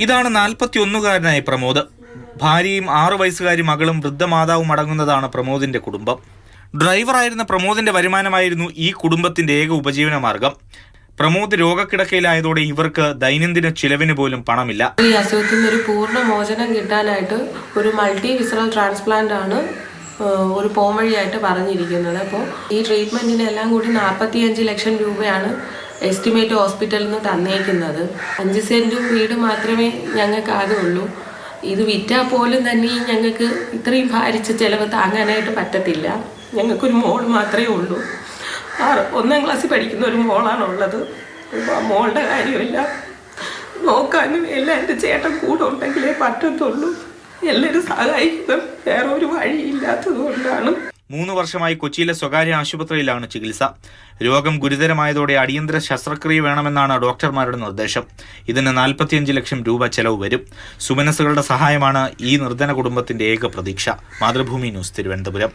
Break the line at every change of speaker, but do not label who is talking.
ഇതാണ് നാൽപ്പത്തിയൊന്നുകാരനായ പ്രമോദ്. ഭാര്യയും ആറു വയസ്സുകാരി മകളും വൃദ്ധമാതാവും അടങ്ങുന്നതാണ് പ്രമോദിന്റെ കുടുംബം. ഡ്രൈവറായിരുന്ന പ്രമോദിന്റെ വരുമാനമായിരുന്നു ഈ കുടുംബത്തിന്റെ ഏക ഉപജീവന മാർഗം പ്രമോദ് രോഗക്കിടക്കയിലായതോടെ ഇവർക്ക് ദൈനംദിന ചിലവിന് പോലും പണമില്ല.
ഈ അസുഖത്തിൽ നിന്ന് ഒരു പൂർണ മോചനം കിട്ടാനായിട്ട് ഒരു മൾട്ടി വിസറൽ ട്രാൻസ്പ്ലാന്റ് ആണ് ഒരു പോംവഴിയായിട്ട് പറഞ്ഞിരിക്കുന്നത്. അപ്പോൾ ഈ ട്രീറ്റ്മെന്റിന് എല്ലാം കൂടി നാൽപ്പത്തി അഞ്ച് ലക്ഷം രൂപയാണ് എസ്റ്റിമേറ്റ് ഹോസ്പിറ്റലിൽ നിന്ന് തന്നേക്കുന്നത്. അഞ്ച് സെന്റ് വീട് മാത്രമേ ഞങ്ങൾക്ക് ആകെ ഉള്ളൂ ഇത് വിറ്റാൽ പോലും തന്നെ ഞങ്ങൾക്ക് ഇത്രയും ഭാരിച്ച ചിലവ് താങ്ങാനായിട്ട് പറ്റത്തില്ല. ഞങ്ങൾക്കൊരു മോൾ മാത്രമേ ഉള്ളൂ. ആറ് ഒന്നാം ക്ലാസ്സിൽ പഠിക്കുന്ന ഒരു മോളാണുള്ളത്. മോളുടെ കാര്യമില്ല. നോക്കാനും എല്ലാം എന്റെ ചേട്ടൻ കൂടെ ഉണ്ടെങ്കിലേ പറ്റത്തുള്ളൂ. എല്ലാവരും സഹായിക്കുന്നത് വേറെ ഒരു വഴിയില്ലാത്തത് കൊണ്ടാണ്.
മൂന്ന് വർഷമായി കൊച്ചിയിലെ സ്വകാര്യ ആശുപത്രിയിലാണ് ചികിത്സ. രോഗം ഗുരുതരമായതോടെ അടിയന്തര ശസ്ത്രക്രിയ വേണമെന്നാണ് ഡോക്ടർമാരുടെ നിർദ്ദേശം. ഇതിന് നാൽപ്പത്തിയഞ്ച് ലക്ഷം രൂപ ചെലവ് വരും. സുമനസുകളുടെ സഹായമാണ് ഈ നിർധന കുടുംബത്തിന്റെ ഏക പ്രതീക്ഷ. മാതൃഭൂമി ന്യൂസ് തിരുവനന്തപുരം.